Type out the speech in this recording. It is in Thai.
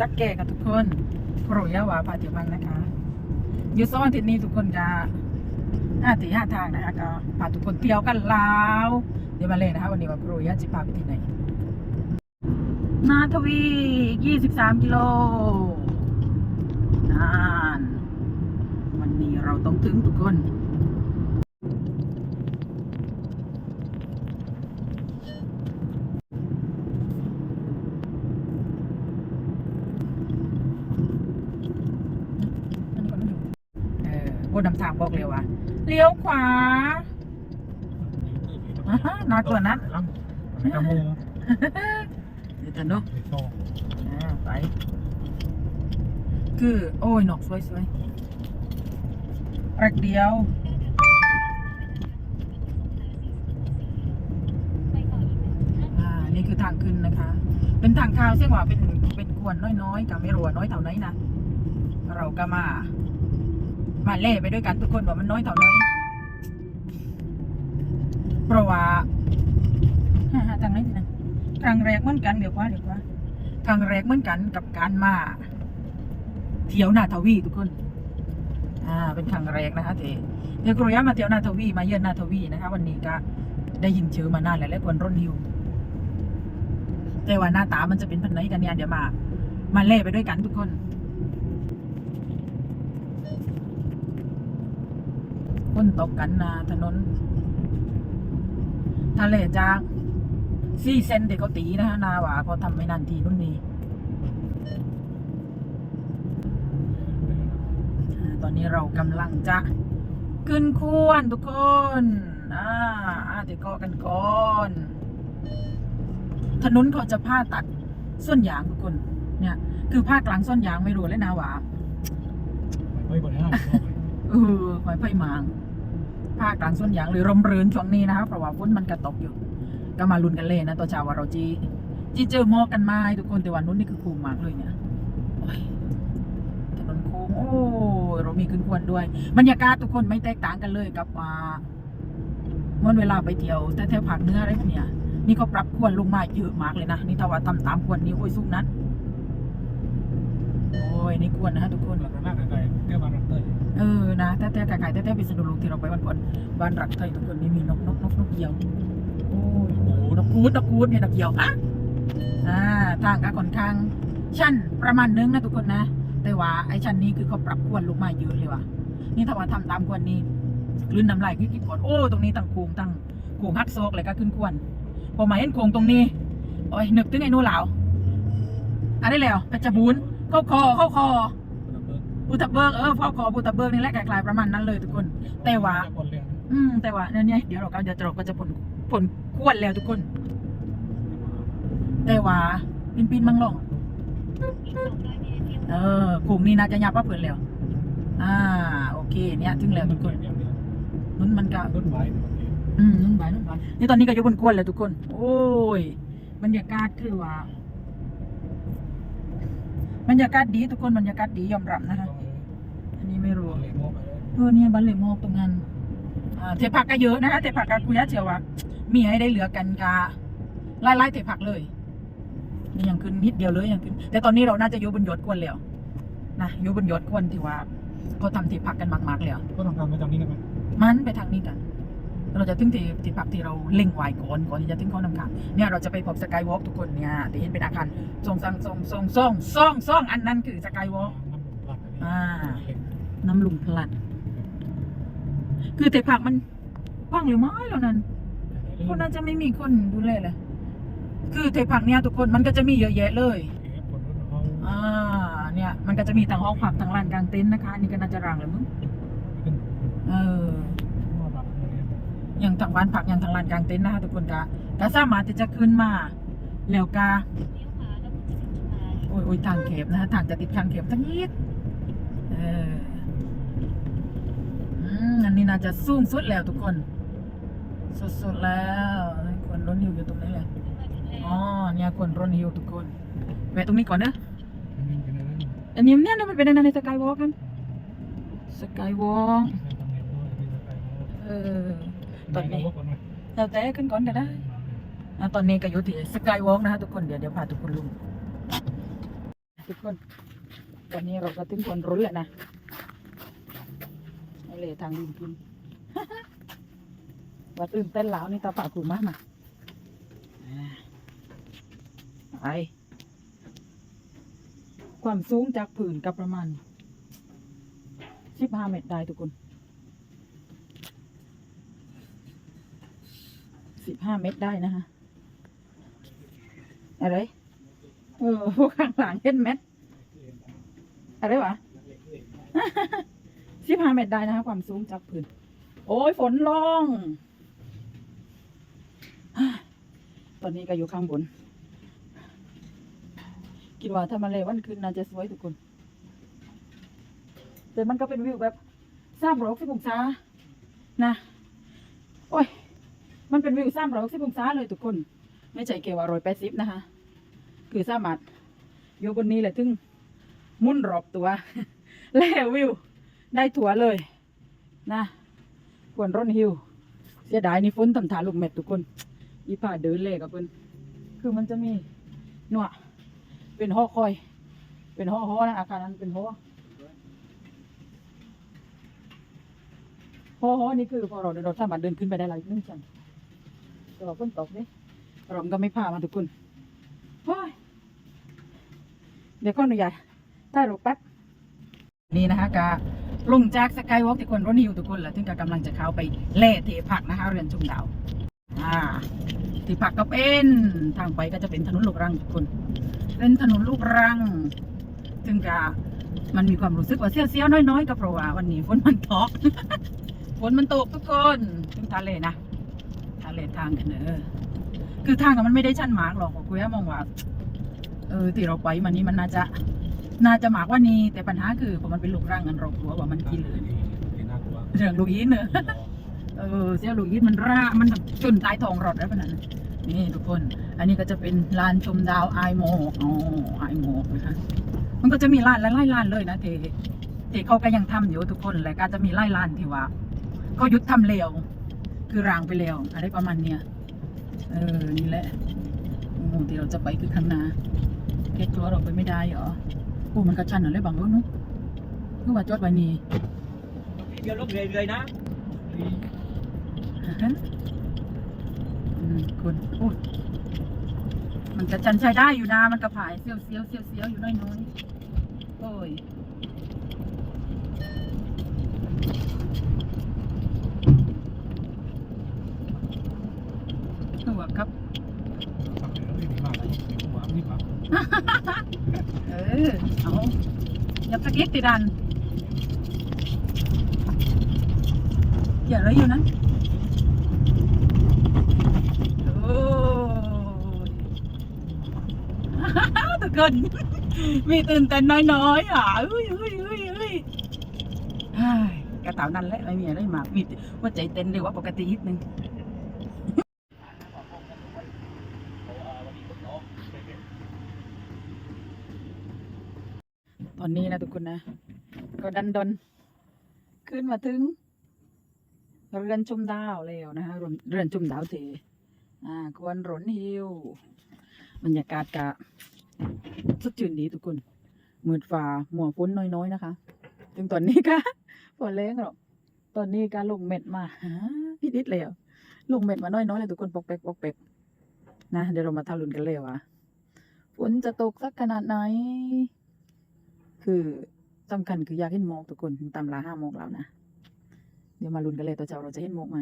ตักแก่กับทุกคนโปรยยาวาพาเที่ยวบังนะคะอยู่โซนอาทิตย์นี้ทุกคนก็ห้าตีห้าทางนะคะก็พาทุกคนเที่ยวกันลาว เดี๋ยวมาเลยนะคะวันนี้ว่าโปรยยาจะพาไปที่ไหน นาทวี23กิโลนาน วันนี้เราต้องถึงทุกคน เออโอ้นำทางบอกเลยว่าเลี้ยวขวาอ่าฮะนากว่านั้นกระมูเดี๋ยวกันเนาะไปต่ออ่าไป คือ โอ้ยหนอกสวยสวยรักเดียว อ่า นี่คือทางขึ้นนะคะ เป็นทางเท้าเสียงว่าเป็นเป็นกวนน้อยๆกับไม่รัวน้อยเท่าไหนนะ เราก็มา มาเล่ไปด้วยกันทุกคนว่ามันน้อยเท่าไหนเพราะว่าฮ่าฮ่าทางไหนดีนะทางแรกเหมือนกันเดี๋ยวว่าเดี๋ยวว่าทางแรกเหมือนกันกับการมา เที่ยวนาทวีทุกคน อ่า เป็นครั้งแรกนะคะเทเดี๋ยวกรุยามาเที่ยวนาทวีมาเยือนนาทวีนะคะ วันนี้ก็ได้ยินชื่อมานานแล้วและควรร่นฮิวแต่ว่าหน้าตามันจะเป็นพันไหนกันเนี่ยเดี๋ยวมา มาเล่ไปด้วยกันทุกคน ฝนตกกันนะถนน ทะเลจากซี่เซนเด็กเขาตีนะฮะนาว่าเขาทำไม่นานทีรุ่นนี้อ่าตอนนี้เรากำลังจะขึ้นควรทุกคนอ่าอาเดี๋ยวก็กันก่อนถนนเขาจะผ้าตัดส่วนยางทุกคน เนี่ย คือผ้ากลางส่วนยางไม่รู้เลยนะว่าไปบ่ได้เออหอยไผ่หมาง ภาคกลางส่วนยางหรือลมรืนช่วงนี้นะครับเพราะว่าฝนมันกระตกอยู่ ก็มาลุ้นกันเลยนะตัวชาววาเราจีจีเจอหมอกกันมาให้ทุกคนแต่วันนู้นนี่คือคูมากเลยเนี่ยโอ้ยถนนโค้งโอ้เรามีขึ้นควรด้วย บรรยากาศทุกคนไม่แตกต่างกันเลยกับว่าเมื่อเวลาไปเที่ยวแต่แถวภาคเหนืออะไรพวกเนี้ยนี่เขาปรับควรลงมาเยอะมากเลยนะนี่ถ้าว่าตามตามควรนี่โอ้ยสู้นั้นโอ้ยนี่ควรนะฮะทุกคนหลังจากนั้นไกลเที่ยวบางรักเตยเออนะแต่ ไก่แต่แต่พิษณุโลกที่เราไปวันก่อนบ้านรักไทยทุกคนนี่มีนกนกนกนกเหยี่ยวโอ้ยโหนกกูดนกกูดเนี่ยนกเหยี่ยวอะอ่าทางก็ค่อนข้างชั้นประมาณนึงนะทุกคนนะ แต่ว่าไอ้ชั้นนี้คือเขาปรับกวนลงมาเยอะเลยว่ะนี่ถ้าว่าทำตามกวนนี้กลืนน้ำลายคิดๆก่อนโอ้ตรงนี้ตั้งโค้งตั้งโค้งฮักโซกเลยก็ขึ้นกวนพอมาเห็นโค้งตรงนี้โอ้ยนึกถึงไอ้นู่นเหลาอันนี้แล้วเพชรบูรณ์เข้าคอเข้าคอ ปูตะเบิกเออพ่อขอปูตะเบิกนี่แหละคล้ายๆประมาณนั้นเลยทุกคน แต่ว่า คนเรียนอืม แต่ว่าเนี่ยเนี่ยเดี๋ยวเราก็จะเราก็จะผลผลควนแล้วทุกคน แต่ว่าปินปินมังลงเออกลุ่มนี้น่าจะยับว่าเผื่นแล้ว อ่า โอเค เนี่ยถึงแล้วทุกคนนุ่นมันก็ รถไฟอืมนุ่นไปนุ่นไปนี่ตอนนี้ก็อยู่บนควนแล้วทุกคน โอ้ย บรรยากาศคือว่า บรรยากาศดีทุกคนบรรยากาศดียอมรับนะคะ อันนี้ไม่รู้เลยมองไปเลยเออเนี่ยบันเลยมอกตรงนั้นอ่าเทผักก็เยอะนะคะเทผักกับคุยะเชียวว่ามีให้ได้เหลือกันกาไล่ไล่เทผักเลยนี่ยังขึ้นนิดเดียวเลยยังขึ้น แต่ตอนนี้เราน่าจะอยู่บนยอดกวนแล้วนะอยู่บนยอดกวนที่ว่าเขาทำเทผักกันมากๆแล้วก็ต้องการไปตรงนี้กันไหมมันไปทางนี้กัน เราจะถึงที่ที่พักที่เราเล็งไว้ก่อนก่อนที่จะถึงเขานำทางเนี่ยเราจะไปพบสกายวอล์กทุกคนเนี่ยที่เห็นเป็นอาคารทรงสังทรงทรงทรงทรงทรงอันนั้นคือสกายวอล์กน้ำหลุมพลัน้ำลุมพลันคือแต่ผักมันว่างหรือไม่แล้วนั้นก็น่าจะไม่มีคนดูแลเลยคือเทผักเนี่ยทุกคนมันก็จะมีเยอะแยะเลยอ่าเนี่ย มันก็จะมีทั้งห้องผักทั้งลานกลางเต็นท์นะคะอันนี่ก็น่าจะรางเลยมึงขึ้นเออ อย่างทางบ้านผักอย่างทางลานกลางเต็นท์นะคะทุกคนก็ก็สามารถที่จะขึ้นมาแล้วก็โอ้ยโอ้ยทางเข็บนะฮะทางจะติดทางเข็บทั้งนิดเอออันนี้น่าจะสูงสุดแล้วทุกคน สุดๆแล้วคนร่นหิวอยู่ตรงนี้เลยอ๋อเนี่ยคนร่นหิวทุกคนแวะตรงนี้ก่อนนอะนี่เป็นอะไรอันนี้เนี่ยมันเป็นอะไรในสกายวอล์กกันสกายวอล์กเออ ตอนนี้เราแต่ขึ้นก่อนก็ได้อะตอนนี้ก็อยู่ที่สกายวอล์กนะฮะทุกคนเดี๋ยวเดี๋ยวพาทุกคนลงทุกคน ตอนนี้เราก็ถึงคนรุ่นแล้วนะนี่เลยทางดินคุณว่าตื่นเต้นแล้วนี่ตาปากกูมากนะอ่าไปความสูงจากผืนกับประมาณสิบห้าเมตรได้ทุกคนสิบ ห้าเมตรได้นะคะ อะไรเออข้างหลังเห็นเม็ด อะไรวะสิบห้าเมตรได้นะคะ ความสูงจากผืนโอ้ยฝนลง ตอนนี้ก็อยู่ข้างบน คิดว่าถ้ามาเลยวันคืนน่าจะสวยทุกคน แต่มันก็เป็นวิวแบบสามร้อยสิบองศานะ โอ้ย มันเป็นวิวสามร้อยสิบองศาเลยทุกคน ไม่ใช่เกี่ยวว่าร้อยแปดสิบนะคะ คือสามารถอยู่บนนี้เลยถึงมุ่นรอบตัว แล้ววิวได้ถั่วเลย นะควรร่นหิว เสียดายนี่ฝนทำถาลูกเม็ดทุกคนอีผ่าเดินเลยกับเพิ่นคือมันจะมีหนวเป็นห้อคอย เป็นห้อห้อนะอาคารนั้นเป็นห้อหอหอนี่คือพอเราเดินเราสามารถเดินขึ้นไปได้หลายนึ่งชั้น แต่ว่าฝนตกเนี่ยราก็ไม่พามาทุกคนเฮ้ยเดี๋ยวก็อนุญาตถ่ายรูปแป๊บนี่นะคะกาลงจากสกายวอล์กที่คนรถนิวทุกคนแหละถึงกำลังจะเข้าไปเล่เทผักนะคะ เรือนชุมดาวอ่าที่ผักก็เป็นทางไปก็จะเป็นถนนลูกรังทุกคน เป็นถนนลูกรังถึงกะมันมีความรู้สึกว่าเสี้ยวๆน้อยๆก็เพราะว่าวันนี้ฝนมันตกฝนมันตกทุกคนถึงทะเลนะ เลทางกันเนอะคือทางอะมันไม่ได้ชันมากหรอกคุยมองว่า เออที่เราไปมันนี้มันน่าจะ น่าจะมากกว่านี้แต่ปัญหาคือพอมันเป็นลูกรังกันเรากลัวว่ามันกินเลยนี่น่ากลัวเรื่องลูกอีนเนอะเออเสี้ยวลูกอีนมันร่ามันแบบจนตายทองรอดแล้วขนาดนั้นนี่ทุกคน อันนี้ก็จะเป็นลานชมดาวไอโมกอ๋อไอโมกนะคะมันก็จะมีร้านและไล่ร้านเลยนะเทเทเขาก็ยังทำอยู่ทุกคนและก็จะมีไล่ร้านที่ว่าเขาหยุดทำเร็ว คือรางไปเร็วอะไรประมาณเนี้ยเออ นี่แหละโอ้โหที่เราจะไปคือข้างหน้าเก็ตตัวเราไปไม่ได้เหรอโอ้มันกระชันอะไรบางรถเนุ๊กคือว่าจอดไว้นี่เดี๋ยวลบเรื่อยๆนะฮะอืมคุณโอ้ยมันกระชันใช้ได้อยู่นะมันกระผายเสียวเสียวเสียวเสียวอยู่น้อยๆโอ้ยหัวครับขับเรือนี่ดีมากเลย มีหัวมีปากเออ เอาอย่าตะเกียกติดันอย่าเลยอยู่นะโอ้ยทุกคนมีตื่นเต้นน้อยๆอะเอ้ยเอ้ยเอ้ยเอ้ยเฮ้ยกระเต่านั่นแหละไม่มีอะไรมากมีว่าใจเต้นเร็วกว่าปกตินิดนึง อนนี้นะทุกคนนะ ก็ดันดน ขึ้นมาถึง เรือนชมดาวแล้วนะคะเรือนเรือนชมดาวเทอ่าควรหรนฮิวบรรยากาศกะสดชื่นดีทุกคนมืดฟ้าหมัวฝนน้อยๆนะคะถึงตอนนี้ก็ฝนแรงหรอกตอนนี้ก็ลงเม็ดมาพี่ดิดแล้วลงเม็ดมาน้อยๆเลยทุกคนปอกแปกปอกแปกนะเดี๋ยวเรามาทารุนกันเลยว่าฝนจะตกสักขนาดไหน คือสำคัญคืออยากเห็นหมอกทุกคนตามลาห้าโมกแล้วนะ เดี๋ยวมาลุ้นกันเลยตัวเจ้าเราจะเห็นหมอกไหม